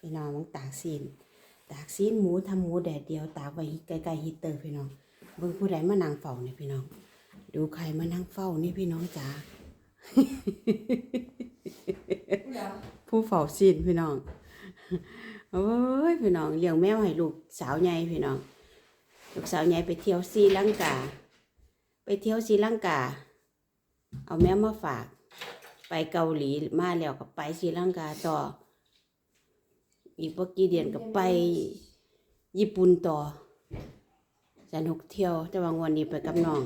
พี่น้องมันตากซีนตากซีนหมูทำหมูแดดเดียวตากไว้ใกล้ๆฮีตเตอร์พี่น้องเบิ่งผู้ใดมานั่งเฝ้านี่พี่น้อง ดูใครมานั่งเฝ้านี่พี่น้องจ๋าผู้เฝ้าซีนพี่น้องโอ้ยพี่น้องเลี้ยงแมวให้ลูกสาวใหญ่พี่น้องลูกสาวใหญ่ไปเที่ยวศรีลังกา ไปเที่ยวศรีลังกา เอาแมวมาฝาก ไปเกาหลีมาแล้วก็ไปศรีลังกาต่อ อีกพวกกี่เดือนก็ไป ญี่ปุ่นต่อสนุกเที่ยวแต่บางวันนี้ไปกับน้อง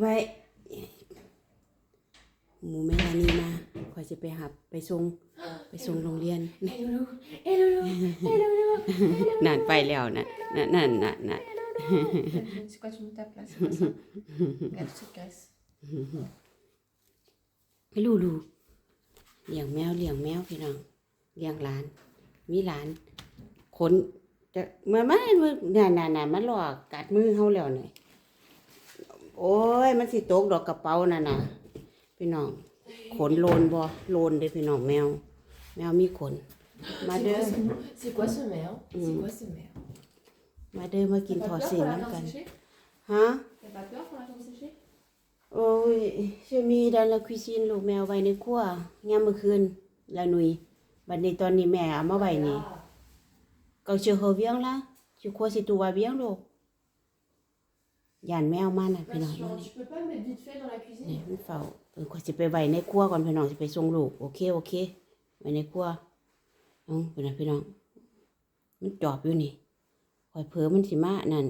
ไว้หมูแม่ลานี่มาคอยจะไปหับไปส่งไปส่งโรงเรียน Hello, hello, hello, hello. นั่นไปแล้วนั่นนั่นนั่นนั่นนั่น C'est quoi tu me tapes là C'est quoi ça Regarde cette graisse. ลูลูเลี้ยงแมวเลี้ยงแมวพี่น้อง เลี้ยงหลาน มีหลานขนจะเมื่อมันมันน่ะน่ะน่ะมันหลอกกัดมือเฮาแล้วนี่โอ้ย มันสิตกดอกกระเป๋าน่ะน่ะพี่น้อง ขนโลนบ่โลนเด้อพี่น้องแมว แมวมีขน มา C'est เด้อ quoi ce mot C'est quoi ce merde C'est Mm. quoi ce merde มาเด้อมากิน T'as ทอด pas เสี peur น pour la น้ำกัน jambe séchée ฮะ T'as pas peur pour la jambe séchée โอ้ยจะมีดันละคุยซินลูกแมวไว้ในครัวยามมื้อคืนละหนุย บัดนี้ตอนนี้แม่เอามาไว้นี่ก็เชื่อเฮาเวียงละชื่อครัวสิตัวเวียงลูกย่านแมวมันน่ะ Bah, พี่น้อง tu, genre, tu peux pas me mettre vite fait dans la นี่ cuisine มันเฝ้าเออข้อยสิไปไว้ในครัวก่อนพี่น้องสิไปส่งลูกโอเคโอเคไว้ในครัวเอ้าพี่น้องพี่น้องมันจอบอยู่นี่ข่อยเผลอมันสิมานั่น